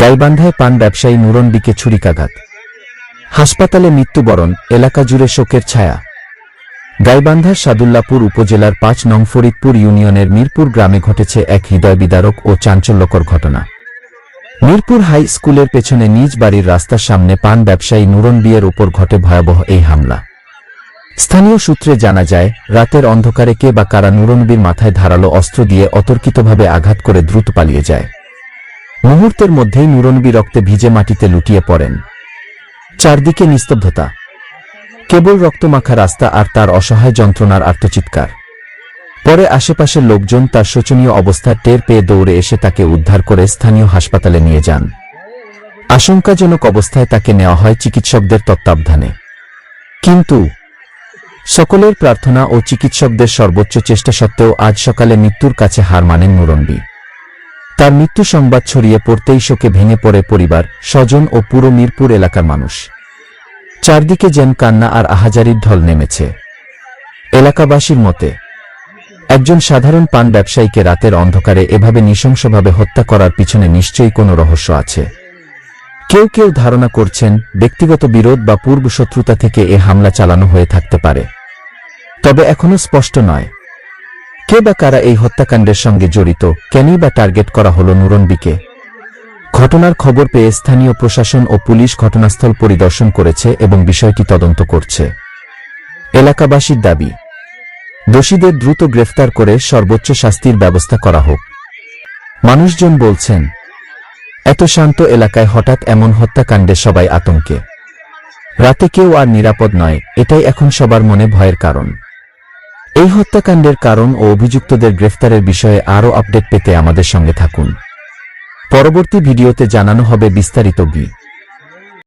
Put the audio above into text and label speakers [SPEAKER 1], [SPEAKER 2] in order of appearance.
[SPEAKER 1] গাইবান্ধায় পান ব্যবসায়ী নুরনবিকে ছুরিকাঘাত। হাসপাতালে মৃত্যুবরণ, এলাকা জুড়ে শোকের ছায়া। গাইবান্ধার সাদুল্লাপুর উপজেলার পাঁচ নং ফরিদপুর ইউনিয়নের মিরপুর গ্রামে ঘটেছে এক হৃদয় বিদারক ও চাঞ্চল্যকর ঘটনা। মিরপুর হাই স্কুলের পেছনে নিজ বাড়ির রাস্তার সামনে পান ব্যবসায়ী নুরন বিয়ের উপর ঘটে ভয়াবহ এই হামলা। স্থানীয় সূত্রে জানা যায়, রাতের অন্ধকারে কে বা কারা নুরনবীর মাথায় ধারালো অস্ত্র দিয়ে অতর্কিতভাবে আঘাত করে দ্রুত পালিয়ে যায়। মুহূর্তের মধ্যেই নুরনবী রক্তে ভিজে মাটিতে লুটিয়ে পড়েন। চারদিকে নিস্তব্ধতা। কেবল রক্তমাখা রাস্তা আর তার অসহায় যন্ত্রণার আর্তচিৎকার পরে আশেপাশের লোকজন তার শোচনীয় অবস্থা টের পেয়ে দৌড়ে এসে তাকে উদ্ধার করে স্থানীয় হাসপাতালে নিয়ে যান। আশঙ্কাজনক অবস্থায় তাকে নেওয়া হয় চিকিৎসকদের তত্ত্বাবধানে। কিন্তু সকলের প্রার্থনা ও চিকিৎসকদের সর্বোচ্চ চেষ্টা সত্ত্বেও আজ সকালে মৃত্যুর কাছে হার মানেন নুরনবী। তার মৃত্যু সংবাদ ছড়িয়ে পড়তেই শোকে ভেঙে পড়ে পরিবার, স্বজন ও পুরো মিরপুর এলাকার মানুষ। চারদিকে যেন কান্না আর আহাজারির ঢল নেমেছে। এলাকাবাসীর মতে, একজন সাধারণ পান ব্যবসায়ীকে রাতের অন্ধকারে এভাবে নৃশংসভাবে হত্যা করার পিছনে নিশ্চয়ই কোনো রহস্য আছে। কেউ কেউ ধারণা করছেন, ব্যক্তিগত বিরোধ বা পূর্ব শত্রুতা থেকে এ হামলা চালানো হয়ে থাকতে পারে। তবে এখনও স্পষ্ট নয়। কে বা কারা এই হত্যাকাণ্ডের সঙ্গে জড়িত? কেনই বা টার্গেট করা হল নুরনবিকে? ঘটনার খবর পেয়ে স্থানীয় প্রশাসন ও পুলিশ ঘটনাস্থল পরিদর্শন করেছে এবং বিষয়টি তদন্ত করছে। এলাকাবাসীর দাবি, দোষীদের দ্রুত গ্রেফতার করে সর্বোচ্চ শাস্তির ব্যবস্থা করা হোক। মানুষজন বলছেন, এত শান্ত এলাকায় হঠাৎ এমন হত্যাকাণ্ডে সবাই আতঙ্কে। রাতে কেউ আর নিরাপদ নয়, এটাই এখন সবার মনে ভয়ের কারণ। এই হত্যাকাণ্ডের কারণ ও অভিযুক্তদের গ্রেফতারের বিষয়ে আরও আপডেট পেতে আমাদের সঙ্গে থাকুন। পরবর্তী ভিডিওতে জানানো হবে বিস্তারিত বি